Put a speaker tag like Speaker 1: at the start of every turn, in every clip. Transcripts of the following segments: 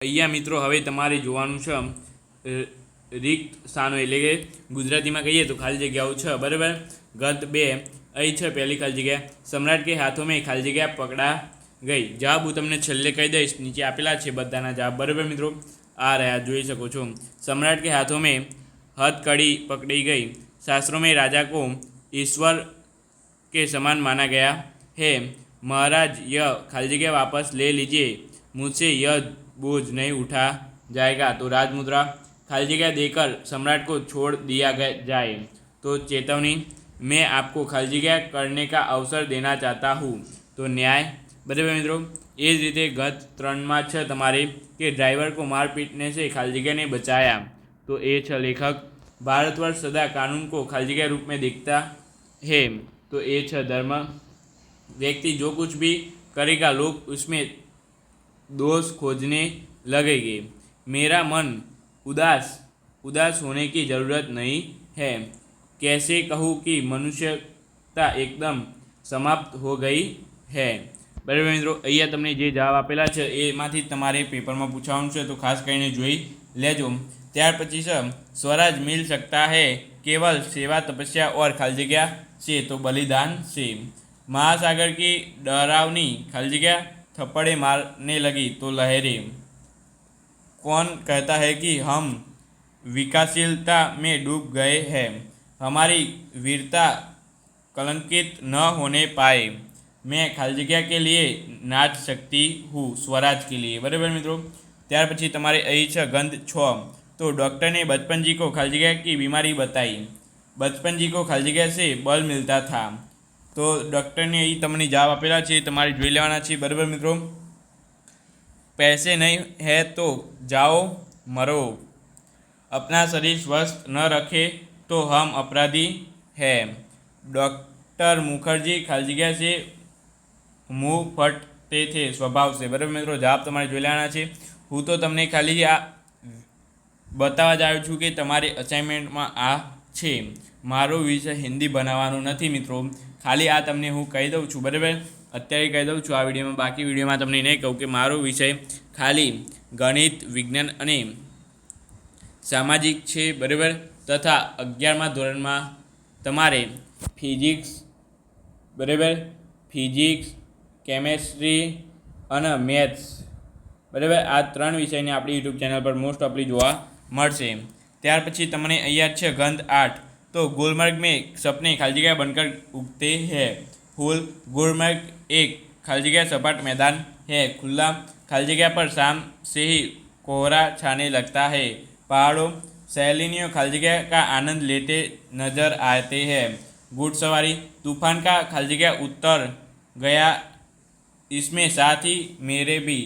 Speaker 1: અહીંયા મિત્રો હવે તમારે જોવાનું છે અ, રિક્ત સ્થાનો એટલે કે ગુજરાતીમાં કહીએ તો ખાલી જગ્યાઓ છે બરાબર ગત બે અહીં છે પહેલી ખાલી જગ્યા સમ્રાટ કે હાથોમાં ખાલી જગ્યા પકડા ગઈ જવાબ હું તમને છેલ્લે કહી દઈશ નીચે આપેલા છે બધાના જવાબ બરાબર મિત્રો આ રહ્યા જોઈ શકો છો सम्राट के हाथों में हथकड़ी पकड़ी गई शास्त्रों में राजा को ईश्वर के समान माना गया है महाराज यह खाली जगह वापस ले लीजिए मुझसे यह बोझ नहीं उठा जाएगा तो राजमुद्रा खाली जगह देकर सम्राट को छोड़ दिया गया जाए तो चेतावनी मैं आपको खाली जगह करने का अवसर देना चाहता हूँ तो न्याय બરાબર મિત્રો એ જ રીતે ગત ત્રણમાં છે તમારે કે ડ્રાઈવર को मार पीटने से खाली जगह ने बचाया तो એ છે લેખક भारतवर्ष सदा कानून को खाली जगह रूप में देखता है तो એ છે धर्म व्यक्ति जो कुछ भी करेगा लोग उसमें दोष खोजने लगेंगे मेरा मन उदास उदास होने की ज़रूरत नहीं है कैसे कहूँ कि मनुष्यता एकदम समाप्त हो गई है બરાબર મિત્રો અહીંયા તમને જે જવાબ આપેલા છે એમાંથી જ તમારે પેપરમાં પૂછવાનું છે તો ખાસ કરીને જોઈ લેજો ત્યાર પછી છે स्वराज मिल सकता है केवल सेवा तपस्या और खाली जगह से तो बलिदान से महासागर की डरावनी खाली जगह थप्पड़े मारने लगी तो लहरें कौन कहता है कि हम विकासशीलता में डूब गए हैं हमारी वीरता कलंकित न होने पाए मैं खाली जगह के लिए नाच सकती हूँ स्वराज के लिए बराबर मित्रों ત્યાર પછી તમારે અહીં છે ગંધ છ तो डॉक्टर ने बचपन जी को खाली जगह की बीमारी बताई बचपन जी को खाली जगह से बल मिलता था તો ડૉક્ટરને એ તમને જવાબ આપેલા છે, તમારે જોઈ લેવાના છે, બરાબર મિત્રો? પૈસે નહીં હે તો જાઓ, મરો. અપના શરીર સ્વસ્થ ન રખે તો હમ અપરાધી હે. ડૉક્ટર મુખર્જી ખાલી જગ્યા છે, મું ફટતે થે સ્વભાવ છે. બરાબર મિત્રો, જવાબ તમારે જોઈ લેવાના છે. હું તો તમને ખાલી આ બતાવવા જ આવ્યો છું કે તમારે અસાઇનમેન્ટમાં આ છે. મારો વિષય હિન્દી બનાવવાનો નથી મિત્રો. ખાલી આ તમને હું કહી દઉં છું, બરાબર? અત્યારે કહી દઉં છું આ વિડીયોમાં, બાકી વિડીયોમાં તમને નહીં કહું કે મારો વિષય ખાલી ગણિત, વિજ્ઞાન અને સામાજિક છે, બરાબર? તથા અગિયારમા ધોરણમાં તમારે ફિઝિક્સ, બરાબર? ફિઝિક્સ, કેમેસ્ટ્રી અને મેથ્સ, બરાબર? આ ત્રણ વિષયને આપણી યુટ્યુબ ચેનલ પર મોસ્ટ ઓફલી જોવા મળશે. ત્યાર પછી તમને અહીંયા છે ગંધ આઠ તો गुलमर्ग में सपने खाली जगह बनकर उगते हैं फूल गुलमर्ग एक खाली जगह सपाट मैदान है खुला खाली जगह पर शाम से ही कोहरा छाने लगता है पहाड़ों सैलानियों खाली जगह का आनंद लेते नजर आते हैं घुड़सवारी तूफान का खाली जगह उतर गया इसमें साथ ही मेरे भी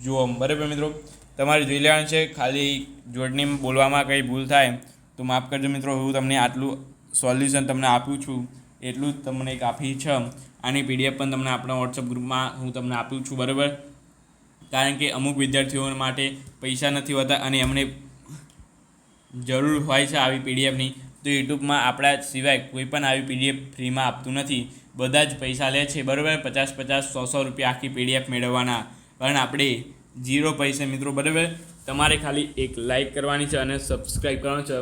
Speaker 1: જો બરાબર મિત્રો તમારે જોઈ લેવાનું છે, ખાલી જોડણી બોલવામાં કંઈ ભૂલ થાય, તો માફ કરજો મિત્રો, હું તમને આટલું સોલ્યુશન તમને આપું છું, એટલું જ તમને આપી છે. આની પીડીએફ પણ તમને આપણા વોટ્સઅપ ગ્રુપમાં હું તમને આપું છું, બરાબર? કારણ કે અમુક વિદ્યાર્થીઓ માટે પૈસા નથી હોતા અને એમને જરૂર હોય છે આવી પીડીએફની, તો યુટ્યુબમાં આપણા સિવાય કોઈ પણ આવી પીડીએફ ફ્રીમાં આપતું નથી. બધા જ પૈસા લે છે, બરાબર? પચાસ પચાસ સો સો રૂપિયા આખી પીડીએફ મેળવવાના. પણ આપણે જીરો પૈસે મિત્રો, બરાબર? તમારે ખાલી એક લાઇક કરવાની છે અને સબસ્ક્રાઈબ કરવાનું છે.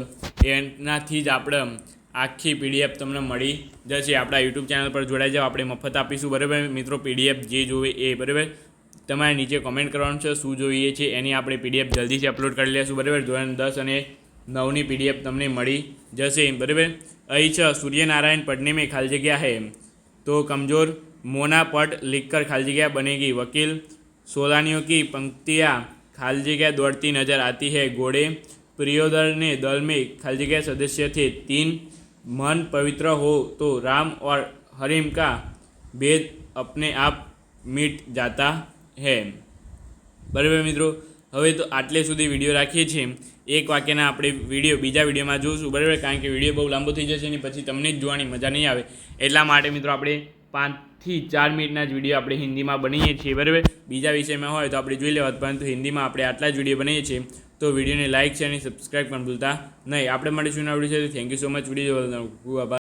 Speaker 1: એનાથી જ આપણે આખી પીડીએફ તમને મળી જશે. આપણા યુટ્યુબ ચેનલ પર જોડાઈ જાઓ, આપણે મફત આપીશું, બરાબર? મિત્રો પીડીએફ જે જોવે એ, બરાબર? તમારે નીચે કોમેન્ટ કરવાનું છે, શું જોઈએ છે, એની આપણે પીડીએફ જલ્દીથી અપલોડ કરી લઈશું બરાબર? ધોરણ દસ અને નવની પીડીએફ તમને મળી જશે, બરાબર? અહીં છે, સૂર્યનારાયણ પટને મેં ખાલી જગ્યા છે તો કમજોર મોના પટ લિખકર ખાલી જગ્યા બનેગી, વકીલ. सोलानियों की पंक्तियाँ खाली जगह दौड़ती नजर आती है घोड़े प्रियोदर ने दल में खाली जगह सदस्य थे तीन मन पवित्र हो तो राम और हरिम का भेद अपने आप मिट जाता है બરાબર મિત્રો હવે તો આટલે સુધી વિડીયો રાખીએ છીએ એક વાક્યના આપણે વિડીયો બીજા વિડીયોમાં જોઈશું બરાબર કારણ કે વિડીયો બહુ લાંબો થઈ જશે ને પછી તમને જ જોવાની મજા નહીં આવે એટલા માટે મિત્રો આપણે પાંચથી ચાર મિનિટના જ વીડિયો આપણે હિન્દીમાં બનાવીએ છીએ, બરાબર? બીજા વિષયમાં હોય તો આપણે જોઈ લેવા પરંતુ હિન્દીમાં આપણે આટલા જ વીડિયો બનાવીએ છીએ. તો વિડીયોને લાઇક છે અને સબસ્ક્રાઈબ પણ ભૂલતા નહીં. આપણે મળીશું ના વીડિયો છે? Thank you so much video આભાર.